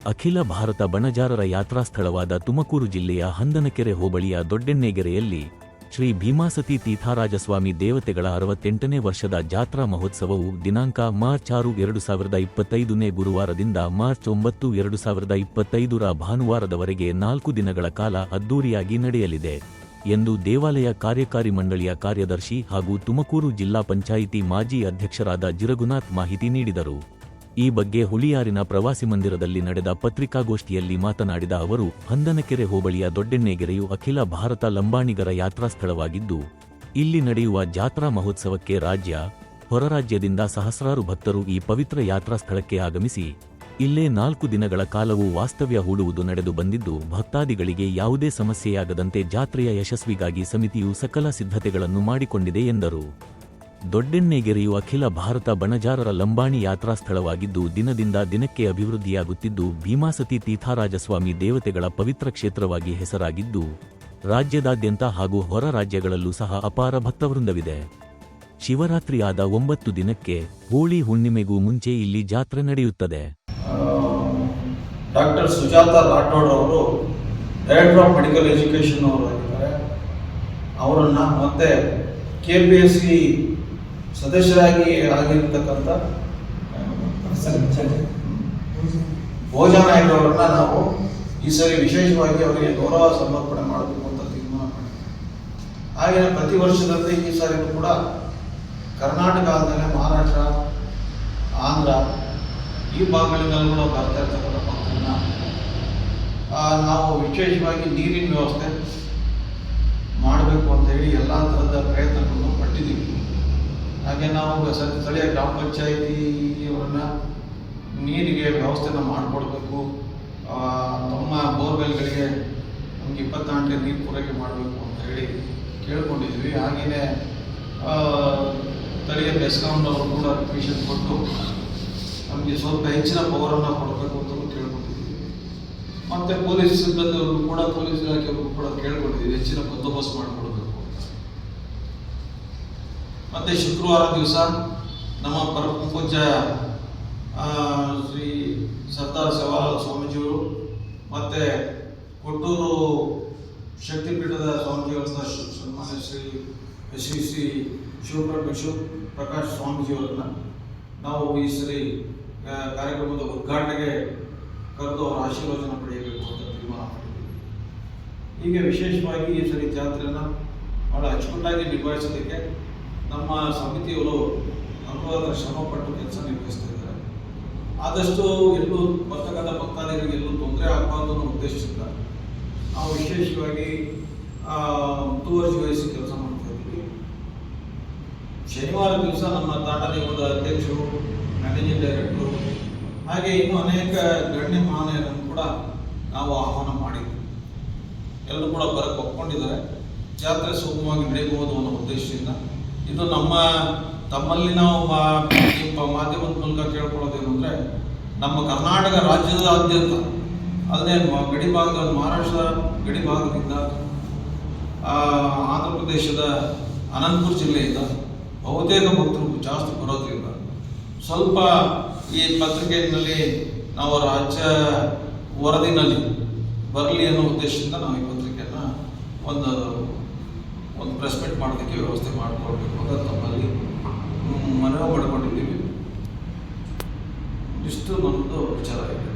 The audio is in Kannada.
ಅಖಿಲ ಭಾರತ ಬಣಜಾರರ ಯಾತ್ರಾ ಸ್ಥಳವಾದ ತುಮಕೂರು ಜಿಲ್ಲೆಯ ಹಂದನಕೆರೆ ಹೋಬಳಿಯ ದೊಡ್ಡೆಣ್ಣೆಗೆರೆಯಲ್ಲಿ ಶ್ರೀ ಭೀಮಾಸತಿ ತೀರ್ಥಾರಾಜಸ್ವಾಮಿ ದೇವತೆಗಳ ಅರವತ್ತೆಂಟನೇ ವರ್ಷದ ಜಾತ್ರಾ ಮಹೋತ್ಸವವು ದಿನಾಂಕ ಮಾರ್ಚ್ ಆರು ಎರಡು ಸಾವಿರದ ಇಪ್ಪತ್ತೈದನೇ ಗುರುವಾರದಿಂದ ಮಾರ್ಚ್ ಒಂಬತ್ತು ಎರಡು ಸಾವಿರದ ಇಪ್ಪತ್ತೈದರ ಭಾನುವಾರದವರೆಗೆ ನಾಲ್ಕು ದಿನಗಳ ಕಾಲ ಅದ್ದೂರಿಯಾಗಿ ನಡೆಯಲಿದೆ ಎಂದು ದೇವಾಲಯ ಕಾರ್ಯಕಾರಿ ಮಂಡಳಿಯ ಕಾರ್ಯದರ್ಶಿ ಹಾಗೂ ತುಮಕೂರು ಜಿಲ್ಲಾ ಪಂಚಾಯಿತಿ ಮಾಜಿ ಅಧ್ಯಕ್ಷರಾದ ಜಿರಗುನಾಥ್ ಮಾಹಿತಿ ನೀಡಿದರು. ಈ ಬಗ್ಗೆ ಹುಳಿಯಾರಿನ ಪ್ರವಾಸಿ ಮಂದಿರದಲ್ಲಿ ನಡೆದ ಪತ್ರಿಕಾಗೋಷ್ಠಿಯಲ್ಲಿ ಮಾತನಾಡಿದ ಅವರು, ಹಂದನಕೆರೆ ಹೋಬಳಿಯ ದೊಡ್ಡೆಣ್ಣೆಗೆರೆಯು ಅಖಿಲ ಭಾರತ ಲಂಬಾಣಿಗರ ಯಾತ್ರಾ ಸ್ಥಳವಾಗಿದ್ದು, ಇಲ್ಲಿ ನಡೆಯುವ ಜಾತ್ರಾ ಮಹೋತ್ಸವಕ್ಕೆ ರಾಜ್ಯ, ಹೊರರಾಜ್ಯದಿಂದ ಸಹಸ್ರಾರು ಭಕ್ತರು ಈ ಪವಿತ್ರ ಯಾತ್ರಾ ಸ್ಥಳಕ್ಕೆ ಆಗಮಿಸಿ, ಇಲ್ಲೇ ನಾಲ್ಕು ದಿನಗಳ ಕಾಲವೂ ವಾಸ್ತವ್ಯ ಹೂಡುವುದು ನಡೆದು ಬಂದಿದ್ದು, ಭಕ್ತಾದಿಗಳಿಗೆ ಯಾವುದೇ ಸಮಸ್ಯೆಯಾಗದಂತೆ ಜಾತ್ರೆಯ ಯಶಸ್ವಿಗಾಗಿ ಸಮಿತಿಯು ಸಕಲ ಸಿದ್ಧತೆಗಳನ್ನು ಮಾಡಿಕೊಂಡಿದೆ ಎಂದರು. ದೊಡ್ಡೆಣ್ಣೆಗೆರೆಯು ಅಖಿಲ ಭಾರತ ಬಣಜಾರರ ಲಂಬಾಣಿ ಯಾತ್ರಾ ಸ್ಥಳವಾಗಿದ್ದು, ದಿನದಿಂದ ದಿನಕ್ಕೆ ಅಭಿವೃದ್ಧಿಯಾಗುತ್ತಿದ್ದು, ಭೀಮಾಸತಿ ತೀರ್ಥಾರಾಜಸ್ವಾಮಿ ದೇವತೆಗಳ ಪವಿತ್ರ ಕ್ಷೇತ್ರವಾಗಿ ಹೆಸರಾಗಿದ್ದು, ರಾಜ್ಯದಾದ್ಯಂತ ಹಾಗೂ ಹೊರ ರಾಜ್ಯಗಳಲ್ಲೂ ಸಹ ಅಪಾರ ಭಕ್ತವೃಂದವಿದೆ. ಶಿವರಾತ್ರಿಯಾದ ಒಂಬತ್ತು ದಿನಕ್ಕೆ ಹೋಳಿ ಹುಣ್ಣಿಮೆಗೂ ಮುಂಚೆ ಇಲ್ಲಿ ಜಾತ್ರೆ ನಡೆಯುತ್ತದೆ. ಡಾಕ್ಟರ್ ಸುಜಾತ ರಾಠೋಡ್ ಅವರು ಡೈರೆಕ್ಟರ್ ಆಫ್ ಮೆಡಿಕಲ್ ಎಜುಕೇಶನ್ ಅವರು ಆಗಿದ್ದಾರೆ. ಅವರನ್ನು ಮತ್ತೆ ಕೆ ಪಿ ಎಸ್ ಸಿ ಸದಸ್ಯರಾಗಿ ಆಗಿರ್ತಕ್ಕಂಥ ಭೋಜನ ಅವರನ್ನ ನಾವು ಈ ಸರಿ ವಿಶೇಷವಾಗಿ ಅವರಿಗೆ ಗೌರವ ಸಮರ್ಪಣೆ ಮಾಡಬೇಕು ಅಂತ ತೀರ್ಮಾನ ಮಾಡಿದ್ವಿ. ಹಾಗೆಯೇ ಪ್ರತಿ ವರ್ಷದಂತೆ ಈ ಸಾರಿ ಕೂಡ ಕರ್ನಾಟಕ ಆದಮೇಲೆ ಮಹಾರಾಷ್ಟ್ರ, ಆಂಧ್ರ, ಈ ಭಾಗಗಳಿಂದಲೂ ಕೂಡ ಬರ್ತಾ ಇರ್ತಕ್ಕಂಥ ಭಕ್ತರನ್ನ ನಾವು ವಿಶೇಷವಾಗಿ ನೀರಿನ ವ್ಯವಸ್ಥೆ ಮಾಡಬೇಕು ಅಂತ ಹೇಳಿ ಎಲ್ಲ ಥರದ ಪ್ರಯತ್ನಗಳನ್ನು ಪಟ್ಟಿದ್ದೀವಿ. ಹಾಗೆ ನಾವು ಸ್ಥಳೀಯ ಗ್ರಾಮ ಪಂಚಾಯಿತಿಯವರನ್ನ ನೀರಿಗೆ ವ್ಯವಸ್ಥೆನ ಮಾಡಿಕೊಡ್ಬೇಕು. ತಮ್ಮ ಬೋರ್ವೆಲ್ಗಳಿಗೆ ನಮ್ಗೆ ಇಪ್ಪತ್ನಾಲ್ಕು ನೀರು ಪೂರೈಕೆ ಮಾಡಬೇಕು ಅಂತ ಹೇಳಿ ಕೇಳ್ಕೊಂಡಿದ್ವಿ ಹಾಗೆಯೇ ಸ್ಥಳೀಯ ಬೆಸ್ಕಾಂನವರು ಕೂಡ ಅಪ್ಲಿಕೇಶನ್ ಕೊಟ್ಟು ನಮಗೆ ಸ್ವಲ್ಪ ಹೆಚ್ಚಿನ ಪವರನ್ನು ಕೊಡಬೇಕು ಅಂತ ಕೇಳ್ಕೊಂಡಿದ್ವಿ ಮತ್ತೆ ಪೊಲೀಸ್ ಸಿಬ್ಬಂದಿಯವರು ಕೂಡ, ಪೊಲೀಸ್ ಇಲಾಖೆಯವರು ಕೂಡ ಕೇಳ್ಕೊಂಡಿದ್ದೀವಿ. ಹೆಚ್ಚಿನ ಬಂದೋಬಸ್ತ್ ಮಾಡಿಕೊಡ್ಬೇಕು. ಮತ್ತೆ ಶುಕ್ರವಾರ ದಿವಸ ನಮ್ಮ ಪರಮ ಪೂಜ್ಯ ಶ್ರೀ ಸರ್ದಾರ್ ಸೇವಾಲಾಲ್ ಸ್ವಾಮೀಜಿಯವರು ಮತ್ತೆ ಕೊಟ್ಟೂರು ಶಕ್ತಿಪೀಠದ ಸ್ವಾಮೀಜಿಗಳಾದ ಸನ್ಮಾನ್ಯ ಶ್ರೀ ಶ್ರೀ ಶ್ರೀ ಶಿವಪ್ರ ಶಿವ ಪ್ರಕಾಶ್ ಸ್ವಾಮೀಜಿಯವರನ್ನು ನಾವು ಈ ಸರಿ ಕಾರ್ಯಕ್ರಮದ ಉದ್ಘಾಟನೆಗೆ ಕರೆದು ಅವರ ಆಶೀರ್ವಚನ ಪಡೆಯಬೇಕು ಅಂತ ತೀರ್ಮಾನ ಮಾಡಿದ್ದೀವಿ. ಹೀಗೆ ವಿಶೇಷವಾಗಿ ಈ ಸರಿ ಜಾತ್ರೆಯನ್ನು ಭಾಳ ಅಚ್ಚುಕಟ್ಟಾಗಿ ನಿಭಾಯಿಸೋದಕ್ಕೆ ನಮ್ಮ ಸಮಿತಿಯವರು ಅನುವಾದ ಶ್ರಮಪಟ್ಟು ಕೆಲಸ ನಿರ್ವಹಿಸ್ತಾ ಇದ್ದಾರೆ ಆದಷ್ಟು ಎಲ್ಲೂ ಬರ್ತಕ್ಕಂಥ ಭಕ್ತಾದಿಗಳಿಗೆ ಎಲ್ಲೂ ತೊಂದರೆ ಆಗಬಾರ್ದು ಅನ್ನೋ ಉದ್ದೇಶದಿಂದ ನಾವು ವಿಶೇಷವಾಗಿ ಮುತುವರ್ಜಿ ವಹಿಸಿ ಕೆಲಸ ಮಾಡ್ತಾ ಇದ್ದೀವಿ. ಶನಿವಾರ ದಿವಸ ನಮ್ಮ ತಾಟ ನಿಗಮದ ಅಧ್ಯಕ್ಷರು, ಮ್ಯಾನೇಜಿಂಗ್ ಡೈರೆಕ್ಟರು, ಹಾಗೆ ಇನ್ನೂ ಅನೇಕ ಗಣ್ಯ ಮಹಾನಯರನ್ನು ಕೂಡ ನಾವು ಆಹ್ವಾನ ಮಾಡಿದ್ವಿ. ಎಲ್ಲರೂ ಕೂಡ ಬರಕ್ಕೆ ಒಪ್ಕೊಂಡಿದ್ದಾರೆ. ಜಾತ್ರೆ ಸುಗಮವಾಗಿ ನಡೆಯಬಹುದು ಅನ್ನೋ ಉದ್ದೇಶದಿಂದ ಇದು ನಮ್ಮ, ತಮ್ಮಲ್ಲಿ ನಾವು ಮಾಧ್ಯಮದ ಮೂಲಕ ಕೇಳ್ಕೊಳ್ಳೋದೇನು ಅಂದರೆ, ನಮ್ಮ ಕರ್ನಾಟಕ ರಾಜ್ಯದಾದ್ಯಂತ, ಅಲ್ಲದೆ ಗಡಿ ಭಾಗದ ಮಹಾರಾಷ್ಟ್ರ ಗಡಿ ಭಾಗದಿಂದ ಆಂಧ್ರ ಪ್ರದೇಶದ ಅನಂತಪುರ ಜಿಲ್ಲೆಯಿಂದ ಬಹುತೇಕ ಭಕ್ತರು ಜಾಸ್ತಿ ಬರೋದ್ರಿಂದ ಸ್ವಲ್ಪ ಈ ಪತ್ರಿಕೆಯಲ್ಲಿ ನಾವು ರಾಜ್ಯ ವರದಿನಲ್ಲಿ ಬರಲಿ ಅನ್ನೋ ಉದ್ದೇಶದಿಂದ ನಾವು ಈ ಪತ್ರಿಕೆಯನ್ನು ಒಂದು ಒಂದು ಪ್ರೆಸ್ ಮೀಟ್ ಮಾಡೋದಕ್ಕೆ ವ್ಯವಸ್ಥೆ ಮಾಡಿಕೊಡ್ಬೇಕು ಅಂತ ತಮ್ಮಲ್ಲಿ ಮನವಿ ಮಾಡಿಕೊಂಡಿದ್ದೀವಿ. ಇಷ್ಟು ನಮ್ಮದು ವಿಚಾರ ಇದೆ.